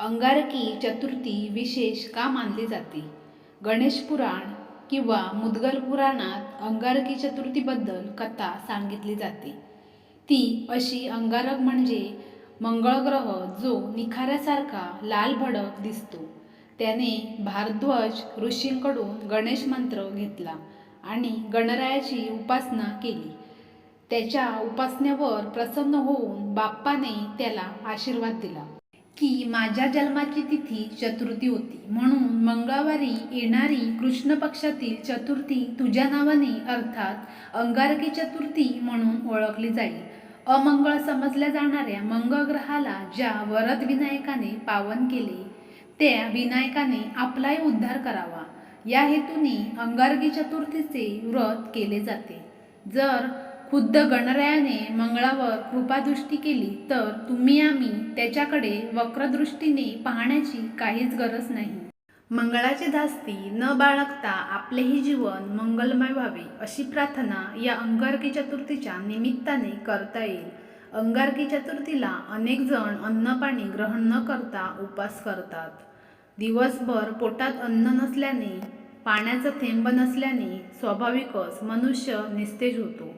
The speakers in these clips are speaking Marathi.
अंगारकी चतुर्थी विशेष का मानली जाते? गणेश पुराण किंवा मुदगल पुराणात अंगारकी चतुर्थीबद्दल कथा सांगितली जाते. ती अशी अंगारक म्हणजे मंगळग्रह जो निखाऱ्यासारखा लाल भडक दिसतो. त्याने भारद्वाज ऋषींकडून गणेश मंत्र घेतला आणि गणरायाची उपासना केली. त्याच्या उपासनेवर प्रसन्न होऊन बाप्पाने त्याला आशीर्वाद दिला. की माझ्या जन्माची तिथी चतुर्थी होती. म्हणून मंगळवारी येणारी कृष्ण पक्षातील चतुर्थी तुझ्या नावाने अर्थात अंगारकी चतुर्थी म्हणून ओळखली जाईल. अमंगळ समजल्या जाणाऱ्या मंगळ ग्रहाला ज्या वरद विनायकाने पावन केले त्या विनायकाने आपलाही उद्धार करावा. या हेतूने अंगारकी चतुर्थीचे व्रत केले जाते. जर खुद्द गणरायाने मंगळावर कृपादृष्टी केली तर तुम्ही आम्ही त्याच्याकडे वक्रदृष्टीने पाहण्याची काहीच गरज नाही. मंगळाची धास्ती न बाळगता आपलेही जीवन मंगलमय व्हावे अशी प्रार्थना या अंगारकी चतुर्थीच्या निमित्ताने करता येईल. अंगारकी चतुर्थीला अनेक जण अन्नपाणी ग्रहण न करता उपास करतात. दिवसभर पोटात अन्न नसल्याने पाण्याचा थेंब नसल्याने स्वाभाविकच मनुष्य निस्तेज होतो.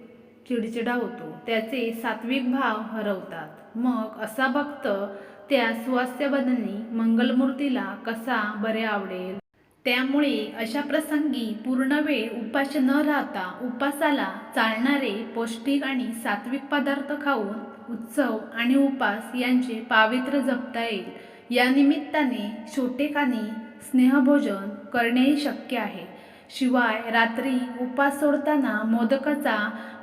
चिडचिडा होतो. त्याचे सात्विक भाव हरवतात. मग असा भक्त त्या स्वास्थ्यबदनी मंगलमूर्तीला कसा बरे आवडेल? त्यामुळे अशा प्रसंगी पूर्ण वेळ उपास न राहता उपासाला चालणारे पौष्टिक आणि सात्विक पदार्थ खाऊन उत्सव आणि उपास यांचे पावित्र्य जपता येईल. या निमित्ताने छोटेखानी स्नेहभोजन करणेही शक्य आहे. शिवाय रात्री उपास सोडताना मोदकाचा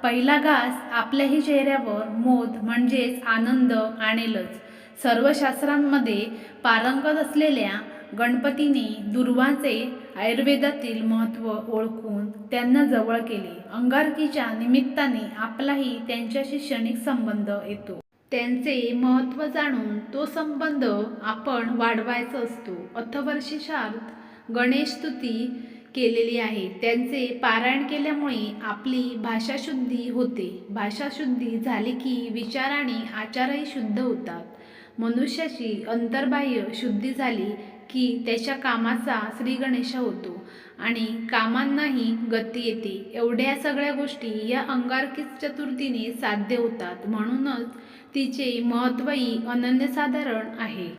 पहिला घास आपल्याही चेहऱ्यावर मोद म्हणजेच आनंद आणेलच. सर्व शास्त्रांमध्ये पारंगत असलेल्या गणपतीने दुर्वाचे आयुर्वेदातील महत्त्व ओळखून त्यांना जवळ केले. अंगारकीच्या निमित्ताने आपलाही त्यांच्याशी क्षणिक संबंध येतो. त्यांचे महत्त्व जाणून तो संबंध आपण वाढवायचा असतो. अथवर्षीशार्थ गणेश स्तुती केलेली आहे. त्यांचे पारायण केल्यामुळे आपली भाषाशुद्धी होते. भाषाशुद्धी झाली की विचार आणि आचारही शुद्ध होतात. मनुष्याची अंतर्बाह्य शुद्धी झाली की त्याच्या कामाचा श्रीगणेश होतो आणि कामांनाही गती येते. एवढ्या सगळ्या गोष्टी या अंगारकी चतुर्थीने साध्य होतात. म्हणूनच तिचे महत्त्वही अनन्यसाधारण आहे.